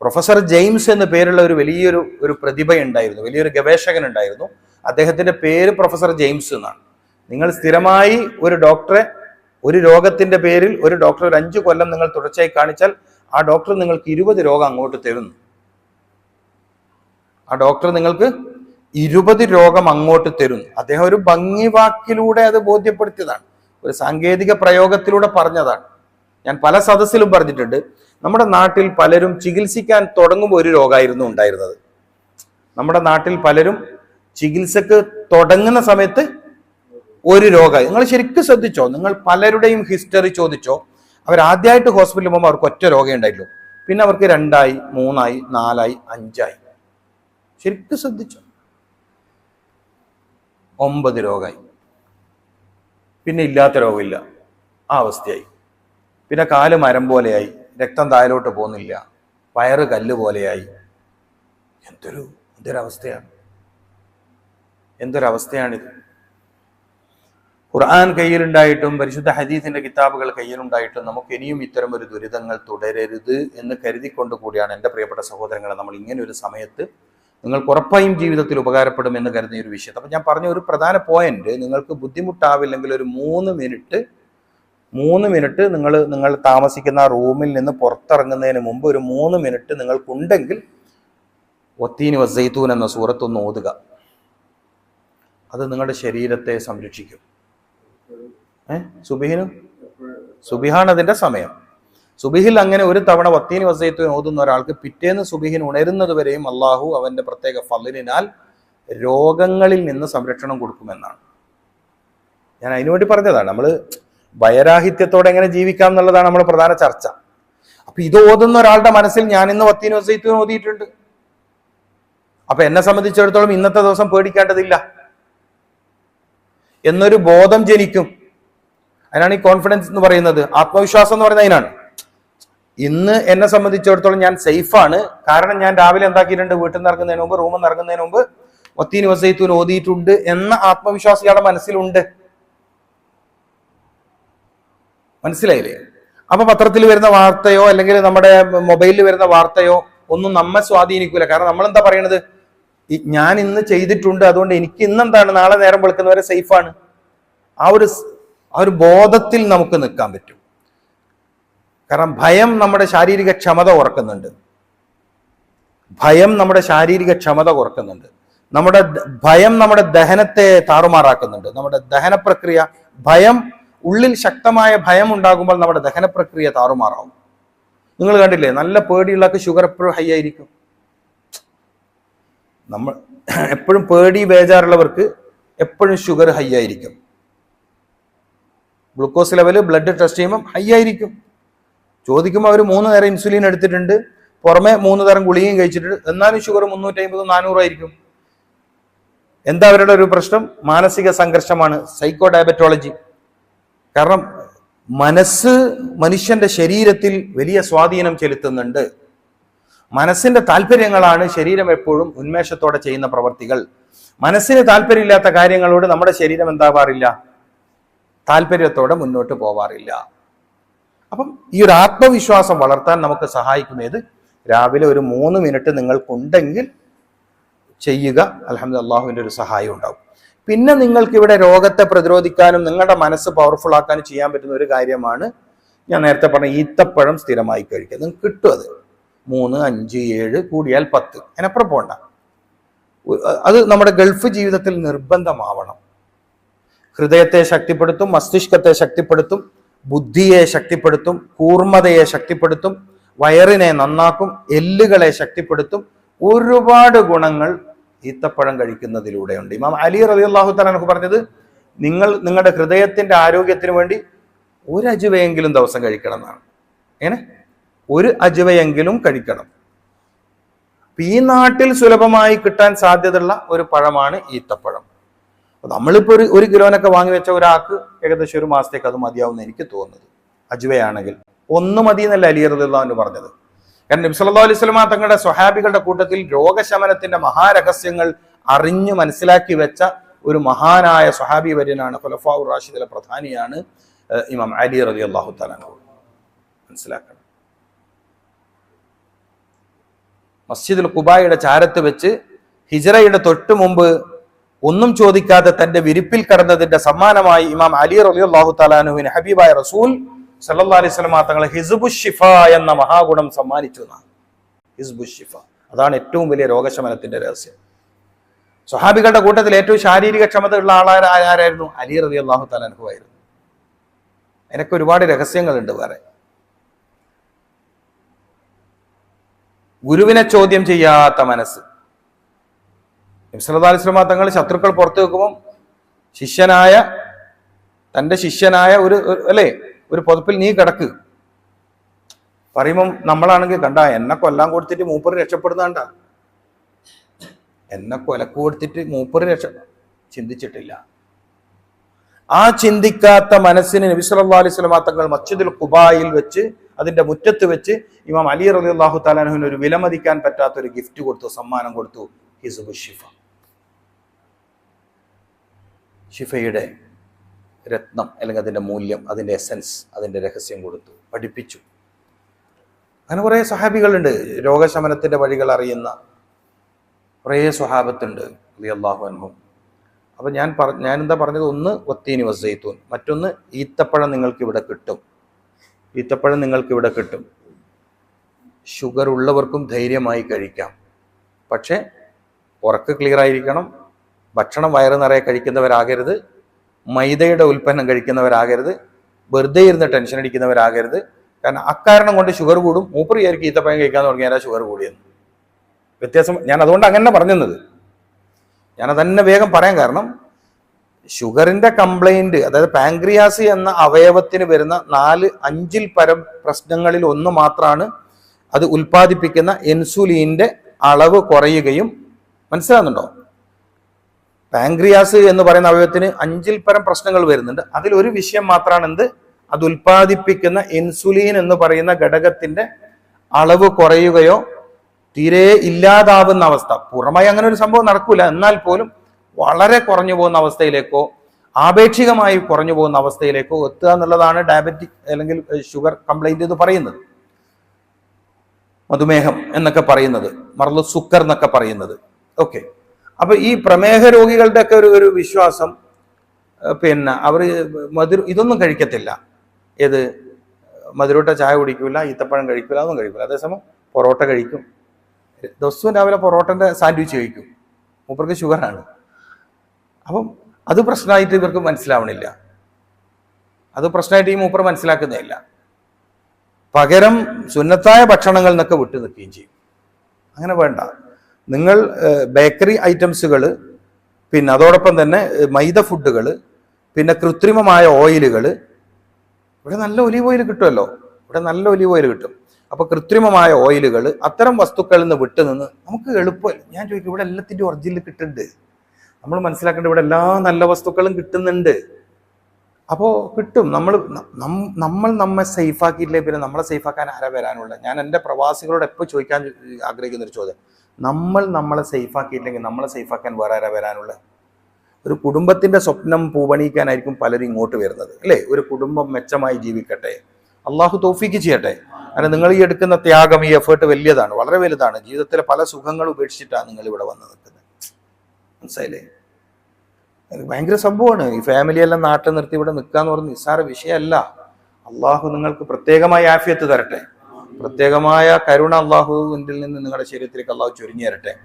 Professor James എന്ന പേരുള്ള ഒരു വലിയൊരു ഒരു പ്രതിഭയുണ്ടായിരുന്നു വലിയൊരു ഗവേഷകൻ ഉണ്ടായിരുന്നു അദ്ദേഹത്തിന്റെ പേര് പ്രൊഫസർ ജെയിംസ് എന്നാണ്. നിങ്ങൾ സ്ഥിരമായി ഒരു ഡോക്ടറെ ഒരു രോഗത്തിന്റെ പേരിൽ ഒരു ഡോക്ടർ ഒരു അഞ്ച് കൊല്ലം നിങ്ങൾ തുടർച്ചയായി കാണിച്ചാൽ ആ ഡോക്ടർ നിങ്ങൾക്ക് ഇരുപത് രോഗം അങ്ങോട്ട് തരുന്നു. ആ ഡോക്ടർ നിങ്ങൾക്ക് ഇരുപത് രോഗം അങ്ങോട്ട് തരുന്നു. അദ്ദേഹം ഒരു ഭംഗി വാക്കിലൂടെ അത് ബോധ്യപ്പെടുത്തിയതാണ്. ഒരു സാങ്കേതിക പ്രയോഗത്തിലൂടെ പറഞ്ഞതാണ്. ഞാൻ പല സദസ്സിലും പറഞ്ഞിട്ടുണ്ട് നമ്മുടെ നാട്ടിൽ പലരും ചികിത്സിക്കാൻ തുടങ്ങുമ്പോൾ ഒരു രോഗമായിരുന്നു ഉണ്ടായിരുന്നത്. നമ്മുടെ നാട്ടിൽ പലരും ചികിത്സക്ക് തുടങ്ങുന്ന സമയത്ത് ഒരു രോഗമായി. നിങ്ങൾ ശരിക്കും ശ്രദ്ധിച്ചോ? നിങ്ങൾ പലരുടെയും ഹിസ്റ്ററി ചോദിച്ചോ? അവർ ആദ്യമായിട്ട് ഹോസ്പിറ്റലിൽ പോകുമ്പോൾ അവർക്ക് ഒറ്റ രോഗം ഉണ്ടായിട്ടുള്ളൂ. പിന്നെ അവർക്ക് രണ്ടായി മൂന്നായി നാലായി അഞ്ചായി. ശരിക്കും ശ്രദ്ധിച്ചോ? ഒമ്പത് രോഗമായി. പിന്നെ ഇല്ലാത്ത രോഗമില്ല. ആ അവസ്ഥയായി. പിന്നെ കാൽ മരം പോലെയായി. രക്തം താഴോട്ട് പോകുന്നില്ല. വയറ് കല്ല് പോലെയായി. എന്തൊരു എന്തൊരവസ്ഥയാണ്. എന്തൊരവസ്ഥയാണിത്. ഖുർആൻ കയ്യിലുണ്ടായിട്ടും പരിശുദ്ധ ഹദീസിന്റെ കിതാബുകൾ കയ്യിലുണ്ടായിട്ടും നമുക്ക് ഇനിയും ഇത്തരം ഒരു ദുരിതങ്ങൾ തുടരരുത് എന്ന് കരുതിക്കൊണ്ട് കൂടിയാണ് എന്റെ പ്രിയപ്പെട്ട സഹോദരങ്ങളെ നമ്മൾ ഇങ്ങനെ ഒരു സമയത്ത് നിങ്ങൾക്ക് ഉറപ്പായും ജീവിതത്തിൽ ഉപകാരപ്പെടും എന്ന് കരുതുന്ന ഒരു വിഷയത്തെ. അപ്പം ഞാൻ പറഞ്ഞ ഒരു പ്രധാന പോയിന്റ് നിങ്ങൾക്ക് ബുദ്ധിമുട്ടാവില്ലെങ്കിൽ ഒരു മൂന്ന് മിനിറ്റ് മൂന്ന് മിനിറ്റ് നിങ്ങൾ നിങ്ങൾ താമസിക്കുന്ന റൂമിൽ നിന്ന് പുറത്തിറങ്ങുന്നതിന് മുമ്പ് ഒരു മൂന്ന് മിനിറ്റ് നിങ്ങൾക്കുണ്ടെങ്കിൽ ഒത്തീനി വസൈത്തൂൻ എന്ന സൂറത്തൊന്ന് ഓതുക. അത് നിങ്ങളുടെ ശരീരത്തെ സംരക്ഷിക്കും. ഏ? സുബിഹിനും? സുബിഹാണ് അതിന്റെ സമയം. സുബിഹിൽ അങ്ങനെ ഒരു തവണ വത്തീനി വസൈത്തൂൻ ഓതുന്ന ഒരാൾക്ക് പിറ്റേന്ന് സുബിഹിൻ ഉണരുന്നത് വരെയും അള്ളാഹു അവന്റെ പ്രത്യേക ഫലിനാൽ രോഗങ്ങളിൽ നിന്ന് സംരക്ഷണം കൊടുക്കുമെന്നാണ്. ഞാൻ അതിനുവേണ്ടി പറഞ്ഞതാണ്. നമ്മൾ ഭയരാഹിത്യത്തോടെ എങ്ങനെ ജീവിക്കാം എന്നുള്ളതാണ് നമ്മുടെ പ്രധാന ചർച്ച. അപ്പൊ ഇത് ഓതുന്ന ഒരാളുടെ മനസ്സിൽ ഞാൻ ഇന്ന് പത്തിന് വസൈത്തൂൻ ഓതിയിട്ടുണ്ട്. അപ്പൊ എന്നെ സംബന്ധിച്ചിടത്തോളം ഇന്നത്തെ ദിവസം പേടിക്കേണ്ടതില്ല. എന്നൊരു ബോധം ജനിക്കും. അതിനാണ് ഈ കോൺഫിഡൻസ് എന്ന് പറയുന്നത്. ആത്മവിശ്വാസം എന്ന് പറയുന്നത് അതിനാണ്. ഇന്ന് എന്നെ സംബന്ധിച്ചിടത്തോളം ഞാൻ സേഫാണ് കാരണം ഞാൻ രാവിലെ എന്താക്കിയിട്ടുണ്ട്? വീട്ടിൽ നിന്ന് ഇറങ്ങുന്നതിന് മുമ്പ് റൂമിൽ നിന്ന് ഇറങ്ങുന്നതിന് മുമ്പ് ഒത്തീൻ വസൈത്തൂൻ ഓതിയിട്ടുണ്ട് എന്ന ആത്മവിശ്വാസം ഇയാളുടെ മനസ്സിലുണ്ട്. മനസ്സിലായില്ലേ? അപ്പൊ പത്രത്തിൽ വരുന്ന വാർത്തയോ അല്ലെങ്കിൽ നമ്മുടെ മൊബൈലിൽ വരുന്ന വാർത്തയോ ഒന്നും നമ്മെ സ്വാധീനിക്കൂല. കാരണം നമ്മൾ എന്താ പറയണത് ഞാൻ ഇന്ന് ചെയ്തിട്ടുണ്ട്. അതുകൊണ്ട് എനിക്ക് ഇന്നെന്താണ്? നാളെ നേരം വെളുക്കുന്നവരെ സേഫാണ്. ആ ഒരു ആ ഒരു ബോധത്തിൽ നമുക്ക് നിൽക്കാൻ പറ്റും. കാരണം ഭയം നമ്മുടെ ശാരീരിക ക്ഷമത കുറക്കുന്നുണ്ട്. ഭയം നമ്മുടെ ശാരീരിക ക്ഷമത കുറക്കുന്നുണ്ട്. നമ്മുടെ ഭയം നമ്മുടെ ദഹനത്തെ താറുമാറാക്കുന്നുണ്ട്. നമ്മുടെ ദഹന പ്രക്രിയ ഭയം ഉള്ളിൽ ശക്തമായ ഭയം ഉണ്ടാകുമ്പോൾ നമ്മുടെ ദഹന പ്രക്രിയ താറുമാറാവും. നിങ്ങൾ കണ്ടില്ലേ നല്ല പേടിയുള്ളക്ക് ഷുഗർ എപ്പോഴും ഹൈ ആയിരിക്കും. നമ്മൾ എപ്പോഴും പേടി ബേജാറുള്ളവർക്ക് എപ്പോഴും ഷുഗർ ഹൈ ആയിരിക്കും. ഗ്ലൂക്കോസ് ലെവൽ ബ്ലഡ് ടെസ്റ്റ് ചെയ്യുമ്പോൾ ഹൈ ആയിരിക്കും. ചോദിക്കുമ്പോൾ അവർ മൂന്ന് നേരം ഇൻസുലിൻ എടുത്തിട്ടുണ്ട് പുറമെ മൂന്ന് തരം ഗുളികയും കഴിച്ചിട്ടുണ്ട് എന്നാലും ഷുഗർ മുന്നൂറ്റി അമ്പത് നാനൂറായിരിക്കും എന്താ അവരുടെ ഒരു പ്രശ്നം? മാനസിക സംഘർഷമാണ്. സൈക്കോ ഡയബറ്റോളജി കാരണം മനസ്സ് മനുഷ്യന്റെ ശരീരത്തിൽ വലിയ സ്വാധീനം ചെലുത്തുന്നുണ്ട്. മനസ്സിന്റെ താല്പര്യങ്ങളാണ് ശരീരം എപ്പോഴും ഉന്മേഷത്തോടെ ചെയ്യുന്ന പ്രവർത്തികൾ. മനസ്സിന് താല്പര്യമില്ലാത്ത കാര്യങ്ങളോട് നമ്മുടെ ശരീരം എന്താവാറില്ല? താല്പര്യത്തോടെ മുന്നോട്ട് പോവാറില്ല. അപ്പം ഈ ഒരു ആത്മവിശ്വാസം വളർത്താൻ നമുക്ക് സഹായിക്കുന്നത് രാവിലെ ഒരു മൂന്ന് മിനിറ്റ് നിങ്ങൾക്കുണ്ടെങ്കിൽ ചെയ്യുക. അലഹമ്മദ് അള്ളാഹുവിന്റെ ഒരു സഹായം ഉണ്ടാവും. പിന്നെ നിങ്ങൾക്ക് ഇവിടെ രോഗത്തെ പ്രതിരോധിക്കാനും നിങ്ങളുടെ മനസ്സ് പവർഫുൾ ആക്കാനും ചെയ്യാൻ പറ്റുന്ന ഒരു കാര്യമാണ് ഞാൻ നേരത്തെ പറഞ്ഞ ഈത്തപ്പഴം സ്ഥിരമായി കഴിക്കുക. നിങ്ങൾക്ക് കിട്ടും അത്. മൂന്ന് അഞ്ച് ഏഴ് കൂടിയാൽ പത്ത്. അതിനപ്പുറം പോണ്ട. അത് നമ്മുടെ ഗൾഫ് ജീവിതത്തിൽ നിർബന്ധമാവണം. ഹൃദയത്തെ ശക്തിപ്പെടുത്തും മസ്തിഷ്കത്തെ ശക്തിപ്പെടുത്തും ബുദ്ധിയെ ശക്തിപ്പെടുത്തും കൂർമ്മതയെ ശക്തിപ്പെടുത്തും വയറിനെ നന്നാക്കും എല്ലുകളെ ശക്തിപ്പെടുത്തും ഒരുപാട് ഗുണങ്ങൾ ഈത്തപ്പഴം കഴിക്കുന്നതിലൂടെയുണ്ട് ഇമാം അലി റബി അള്ളാഹു തലാനൊക്കെ പറഞ്ഞത് നിങ്ങൾ നിങ്ങളുടെ ഹൃദയത്തിന്റെ ആരോഗ്യത്തിന് വേണ്ടി ഒരു അജുവയെങ്കിലും ദിവസം കഴിക്കണം എന്നാണ് ഏനെ ഒരു അജുവയെങ്കിലും കഴിക്കണം. ഈ നാട്ടിൽ സുലഭമായി കിട്ടാൻ സാധ്യതയുള്ള ഒരു പഴമാണ് ഈത്തപ്പഴം. നമ്മളിപ്പോൾ നമ്മളിപ്പോ ഒരു ഒരു കിലോനൊക്കെ വാങ്ങി വെച്ച ഒരാൾക്ക് ഏകദേശം ഒരു മാസത്തേക്ക് അത് മതിയാവുമെന്ന് എനിക്ക് തോന്നുന്നത്. അജുവയാണെങ്കിൽ ഒന്ന് മതി എന്നല്ല അലി പറഞ്ഞത്. കാരണം നബി സല്ലല്ലാഹു അലൈഹി വസല്ലമ തങ്ങളുടെ സ്വഹാബികളുടെ കൂട്ടത്തിൽ രോഗശമനത്തിന്റെ മഹാരഹസ്യങ്ങൾ അറിഞ്ഞു മനസ്സിലാക്കി വെച്ച ഒരു മഹാനായ സ്വഹാബി വര്യനാണ് ഖുലഫാഉ റാഷിദിലെ പ്രധാനിയാണ് ഇമാം അലി റളിയല്ലാഹു തആല മനസ്സിലാക്കണം. മസ്ജിദുൽ കുബായുടെ ചാരത്ത് വെച്ച് ഹിജറയുടെ തൊട്ടു മുമ്പ് ഒന്നും ചോദിക്കാതെ തന്റെ വിരിപ്പിൽ കടന്നതിന്റെ സമ്മാനമായി ഇമാം അലി റളിയല്ലാഹു തലാനുവിന് ഹബീബായ റസൂൽ സല്ലല്ലാഹു അലൈഹി വസല്ലമ തങ്ങളെ ഹിസ്ബു ഷിഫ എന്ന മഹാഗുണം സമ്മാനിച്ചു എന്നാണ്. ഹിസ്ബു ഷിഫ അതാണ് ഏറ്റവും വലിയ രോഗശമനത്തിന്റെ രഹസ്യം. സ്വഹാബികളുടെ കൂട്ടത്തിൽ ഏറ്റവും ശാരീരിക ക്ഷമത ഉള്ള ആളാര ആരായിരുന്നു? അലി റബി അള്ളാഹു തലാൻഹുവായിരുന്നു അതിനൊക്കെ ഒരുപാട് രഹസ്യങ്ങളുണ്ട് വേറെ. ഗുരുവിനെ ചോദ്യം ചെയ്യാത്ത മനസ്സ്. നബ്സല്ലാസ്ലമ തങ്ങൾ ശത്രുക്കൾ പുറത്തു വെക്കുമ്പം ശിഷ്യനായ തന്റെ ശിഷ്യനായ ഒരു- അല്ലേ? ഒരു പുതപ്പിൽ നീ കിടക്ക്. പറയുമ്പം നമ്മളാണെങ്കിൽ കണ്ട എന്നെ കൊല്ലാൻ കൊടുത്തിട്ട് മൂപ്പർ രക്ഷപ്പെടുന്നാണ്ട എന്നെ കൊലക്ക് കൊടുത്തിട്ട് മൂപ്പർ രക്ഷ ചിന്തിച്ചിട്ടില്ല. ആ ചിന്തിക്കാത്ത മനസ്സിന് നബി അലൈഹി തങ്ങൾ മസ്ജിദുൽ ഖുബായിൽ വെച്ച് അതിന്റെ മുറ്റത്ത് വെച്ച് ഇമാം അലി റളിയല്ലാഹു തആലാനുവിന് ഒരു വിലമതിക്കാൻ പറ്റാത്ത ഒരു ഗിഫ്റ്റ് കൊടുത്തു സമ്മാനം കൊടുത്തു ഹിസുബു ഷിഫ ഷിഫയുടെ രത്നം അല്ലെങ്കിൽ അതിന്റെ മൂല്യം അതിന്റെ എസൻസ് അതിന്റെ രഹസ്യം കൊടുത്തു പഠിപ്പിച്ചു. അങ്ങനെ കുറേ സഹാബികളുണ്ട് രോഗശമനത്തിന്റെ വഴികൾ അറിയുന്ന കുറേ സ്വഹാബത്തുണ്ട് അള്ളാഹു അനുഭവം അപ്പം ഞാൻ പറ ഞാൻ എന്താ പറഞ്ഞത്? ഒന്ന് ഒത്തീനി വസൈത്തൂൻ മറ്റൊന്ന് ഈത്തപ്പഴം നിങ്ങൾക്ക് ഇവിടെ കിട്ടും. ഈത്തപ്പഴം നിങ്ങൾക്ക് ഇവിടെ കിട്ടും. ഷുഗർ ഉള്ളവർക്കും ധൈര്യമായി കഴിക്കാം. പക്ഷേ ഉറക്ക് ക്ലിയർ ആയിരിക്കണം. ഭക്ഷണം വയറ് നിറയെ കഴിക്കുന്നവരാകരുത്. മൈദയുടെ ഉൽപ്പന്നം കഴിക്കുന്നവരാകരുത്. വെറുതെ ഇരുന്ന് ടെൻഷൻ അടിക്കുന്നവരാകരുത്. കാരണം അക്കാരണം കൊണ്ട് ഷുഗർ കൂടും. മൂപ്പർ വിചാരിക്കും ഈത്തപ്പഴം കഴിക്കാൻ തുടങ്ങിയാൽ ഷുഗർ കൂടിയെന്ന്. വ്യത്യാസം ഞാൻ അതുകൊണ്ട് അങ്ങനെ പറഞ്ഞത് ഞാൻ തന്നെ വേഗം പറയാൻ കാരണം ഷുഗറിന്റെ കംപ്ലൈന്റ് അതായത് പാങ്ക്രിയാസ് എന്ന അവയവത്തിന് വരുന്ന നാല് അഞ്ചിൽ പരം പ്രശ്നങ്ങളിൽ ഒന്ന് മാത്രമാണ് അത് ഉൽപ്പാദിപ്പിക്കുന്ന ഇൻസുലിന്റെ അളവ് കുറയുകയും മനസ്സിലാകുന്നുണ്ടോ? പാങ്ക്രിയാസ് എന്ന് പറയുന്ന അവയവത്തിന് അഞ്ചിൽ പരം പ്രശ്നങ്ങൾ വരുന്നുണ്ട്. അതിൽ ഒരു വിഷയം മാത്രമാണ് എന്ത് അത് ഉൽപ്പാദിപ്പിക്കുന്ന ഇൻസുലിൻ എന്ന് പറയുന്ന ഘടകത്തിന്റെ അളവ് കുറയുകയോ തീരെ ഇല്ലാതാവുന്ന അവസ്ഥ. പുറമായി അങ്ങനെ ഒരു സംഭവം നടക്കൂല. എന്നാൽ പോലും വളരെ കുറഞ്ഞു പോകുന്ന അവസ്ഥയിലേക്കോ ആപേക്ഷികമായി കുറഞ്ഞു പോകുന്ന അവസ്ഥയിലേക്കോ എത്തുക എന്നുള്ളതാണ് ഡയബറ്റിക് അല്ലെങ്കിൽ ഷുഗർ കംപ്ലൈന്റ് എന്ന് പറയുന്നത്. മധുമേഹം എന്നൊക്കെ പറയുന്നത്. മറന്നു സുക്കർ എന്നൊക്കെ പറയുന്നത്. ഓക്കെ. അപ്പൊ ഈ പ്രമേഹ രോഗികളുടെ ഒക്കെ ഒരു ഒരു വിശ്വാസം പിന്നെ അവർ മധുര ഇതൊന്നും കഴിക്കത്തില്ല. ഏത് മധുരട്ട ചായ കുടിക്കില്ല ഈത്തപ്പഴം കഴിക്കില്ല അതൊന്നും കഴിക്കില്ല അതേസമയം പൊറോട്ട കഴിക്കും. ദിവസവും രാവിലെ പൊറോട്ടന്റെ സാൻഡ്വിച്ച് കഴിക്കും. മൂപ്പർക്ക് ഷുഗറാണ്. അപ്പം അത് പ്രശ്നമായിട്ട് ഇവർക്ക് മനസ്സിലാവണില്ല. അത് പ്രശ്നമായിട്ട് ഈ മൂപ്പർ മനസ്സിലാക്കുന്നില്ല പകരം സുന്നത്തായ ഭക്ഷണങ്ങളിൽ നിന്നൊക്കെ വിട്ടു നിൽക്കുകയും ചെയ്യും. അങ്ങനെ വേണ്ട. നിങ്ങൾ ബേക്കറി ഐറ്റംസുകൾ പിന്നെ അതോടൊപ്പം തന്നെ മൈദ ഫുഡുകൾ പിന്നെ കൃത്രിമമായ ഓയിലുകൾ ഇവിടെ നല്ല ഒലിവ് ഓയിൽ കിട്ടുമല്ലോ. ഇവിടെ നല്ല ഒലിവ് ഓയിൽ കിട്ടും. അപ്പോൾ കൃത്രിമമായ ഓയിലുകൾ അത്തരം വസ്തുക്കളിൽ നിന്ന് വിട്ടു നിന്ന് നമുക്ക് എളുപ്പം. ഞാൻ ചോദിക്കും ഇവിടെ എല്ലാത്തിന്റെ ഒറിജിനൽ കിട്ടുന്നുണ്ട്. നമ്മൾ മനസ്സിലാക്കേണ്ട ഇവിടെ എല്ലാ നല്ല വസ്തുക്കളും കിട്ടുന്നുണ്ട്. അപ്പോൾ കിട്ടും. നമ്മൾ നമ്മൾ നമ്മെ സേഫ് ആക്കിയിട്ടില്ലേ പിന്നെ നമ്മളെ സേഫാക്കാൻ ആരാ വരാനുള്ളത്? ഞാൻ എന്റെ പ്രവാസികളോട് എപ്പോൾ ചോദിക്കാൻ ആഗ്രഹിക്കുന്ന ഒരു ചോദ്യം. നമ്മൾ നമ്മളെ സേഫ് ആക്കിയില്ലെങ്കിൽ നമ്മളെ സേഫാക്കാൻ വേറെ ആരാ വരാനുള്ള? ഒരു കുടുംബത്തിന്റെ സ്വപ്നം പൂവണിക്കാനായിരിക്കും പലരും ഇങ്ങോട്ട് വരുന്നത് അല്ലേ? ഒരു കുടുംബം മെച്ചമായി ജീവിക്കട്ടെ. അള്ളാഹു തോഫിക്ക് ചെയ്യട്ടെ. കാരണം നിങ്ങൾ ഈ എടുക്കുന്ന ത്യാഗം ഈ എഫേർട്ട് വലിയതാണ് വളരെ വലുതാണ്. ജീവിതത്തിലെ പല സുഖങ്ങൾ ഉപേക്ഷിച്ചിട്ടാണ് നിങ്ങൾ ഇവിടെ വന്ന് നിൽക്കുന്നത്. മനസ്സിലായില്ലേ? ഭയങ്കര സംഭവമാണ്. ഈ ഫാമിലി എല്ലാം നാട്ടിൽ നിർത്തി ഇവിടെ നിൽക്കുക നിൽക്കാന്ന് പറഞ്ഞ നിസ്സാര വിഷയമല്ല. അള്ളാഹു നിങ്ങൾക്ക് പ്രത്യേകമായി ആഫിയത്ത് തരട്ടെ. പ്രത്യേകമായ കരുണ അള്ളാഹുവിന്റെ നിന്ന് നിങ്ങളുടെ ശരീരത്തിലേക്ക് അള്ളാഹു ചൊരിഞ്ഞു തരട്ടെ.